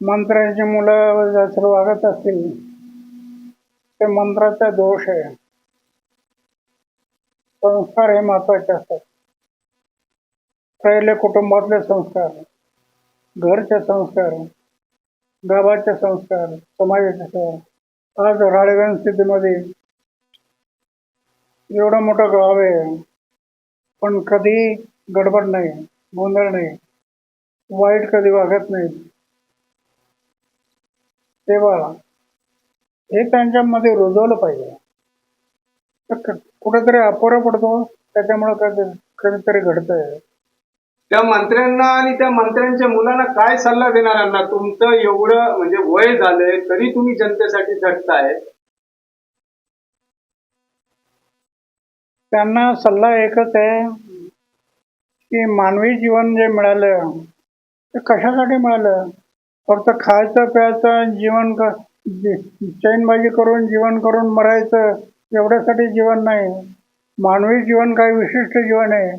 मंत्र्यांची मुलं जर वागत असतील ते मंत्राचा दोष आहे. संस्कार हे महत्त्वाचे असतात. पहिले कुटुंबातले संस्कार घरचे संस्कार गावाचे संस्कार समाजाचे संस्कार. आज राळेगण स्थितीमध्ये एवढं मोठं गाव आहे पण कधी गडबड नाही गोंधळ नाही वाईट कधी वागत नाही तेव्हा हे त्यांच्यामध्ये रुजवलं पाहिजे. तर कुठेतरी अपोरा पडतो. त्याच्यामुळं कधी कधीतरी घडतंय. त्या मंत्र्यांना आणि त्या मंत्र्यांच्या मुलांना काय सल्ला अण्णा तुमचं एवढं म्हणजे वय झालंय तरी तुम्ही जनतेसाठी झटताय? त्यांना सल्ला एकच आहे की मानवी जीवन जे मिळालं ते कशासाठी मिळालं? फक्त खायचं प्यायचं जीवन क चैनबाजी करून जीवन करून मरायचं एवढ्यासाठी जीवन नाही. मानवी जीवन काही विशिष्ट जीवन आहे.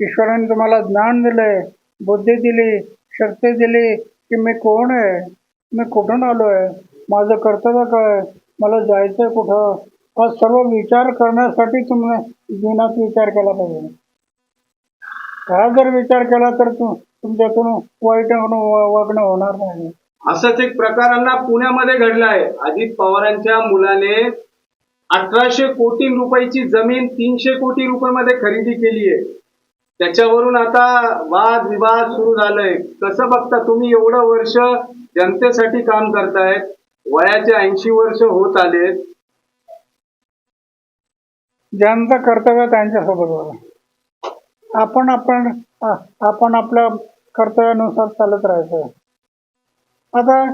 ईश्वराने तुम्हाला ज्ञान दिलंय बुद्धी दिली शक्ती दिली की मी कोण आहे? मी कुठून आलो आहे माझं कर्तव्य काय मला जायचं कुठं? हा सर्व विचार करण्यासाठी तुम्ही जीवनात विचार केला पाहिजे. हा जर विचार केला तर तू तुमच्यातून वाईट वागणं होणार नाही. असंच एक प्रकारांना पुण्यामध्ये घडला आहे. अजित पवारांच्या मुलाने अठराशे कोटी रुपयाची जमीन तीनशे कोटी रुपयामध्ये खरेदी केली आहे. त्याच्यावरून आता वाद विवाद सुरू झालंय. कसं बघता तुम्ही एवढं वर्ष जनतेसाठी काम करतायत वयाचे ऐंशी वर्ष होत आलेत. ज्यांचं कर्तव्य त्यांच्यासोबत आपण आपण आपण आपल्या कर्तव्यानुसार चालत राहायचं. आता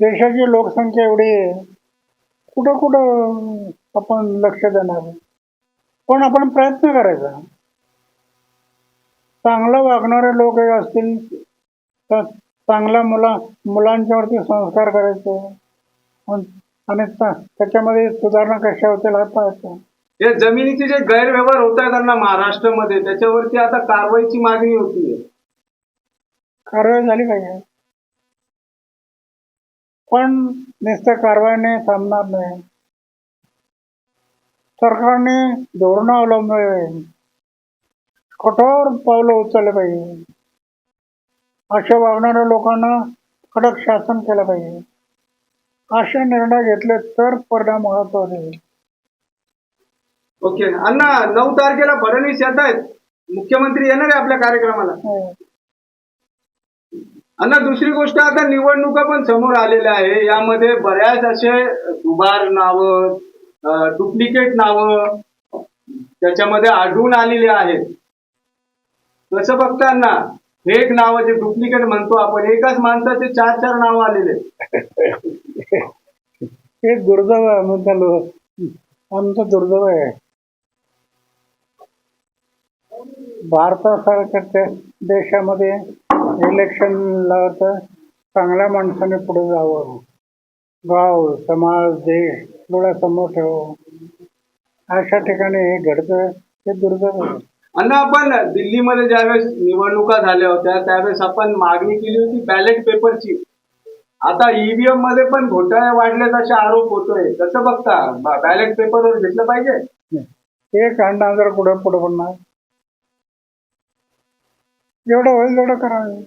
देशाची लोकसंख्या एवढी आहे कुठं कुठं आपण लक्ष देणार? पण आपण प्रयत्न करायचा. चांगलं वागणारे लोक हे असतील तर चांगल्या मुला मुलांच्यावरती संस्कार करायचे. आणि त्याच्यामध्ये सुधारणा कशा होतील हा पाहायचं? हे जमिनीचे जे गैरव्यवहार होत आहेत त्यांना महाराष्ट्रामध्ये त्याच्यावरती आता कारवाईची मागणी होतीये कारवाई झाली पाहिजे. पण नुसत्या कारवाईने थांबणार नाही. सरकारने धोरणं अवलंबले कठोर पावलं उचलले पाहिजे. अशा वागणाऱ्या लोकांना कडक शासन केलं पाहिजे. असे निर्णय घेतले तर परिणाम महत्त्वाचे होईल. ओके. अण्णा नऊ तारखेला फडणवीस येत आहेत मुख्यमंत्री येणार आहे आपल्या कार्यक्रमाला. अण्णा दुसरी गोष्ट आता निवडणुका पण समोर आलेल्या आहे. यामध्ये बऱ्याच असे दुबार नावं डुप्लिकेट नावं त्याच्यामध्ये आढळून आलेली आहेत. कसं बघताना फेक नावं जे डुप्लिकेट म्हणतो आपण एकाच माणसाचे चार चार नावं आलेले. हे दुर्दैव लो आमचं दुर्दैव आहे. भारतासारख्या देशामध्ये इलेक्शन तर चांगल्या माणसाने पुढे जावं. गाव समाज देश डोळ्यासमोर ठेव अशा ठिकाणी हे घडतं हे दुर्दैव आहे. अण्णा आपण दिल्लीमध्ये ज्यावेळेस निवडणुका झाल्या होत्या त्यावेळेस आपण मागणी केली होती बॅलेट पेपरची आता ईव्हीएममध्ये पण घोटाळे वाढलेत असे आरोप होतोय. कसं बघता? बॅलेट पेपरवर घेतलं पाहिजे? एक अण्णा जर पुढे पुढे पडणार? एवढं होईल तेवढं करावं.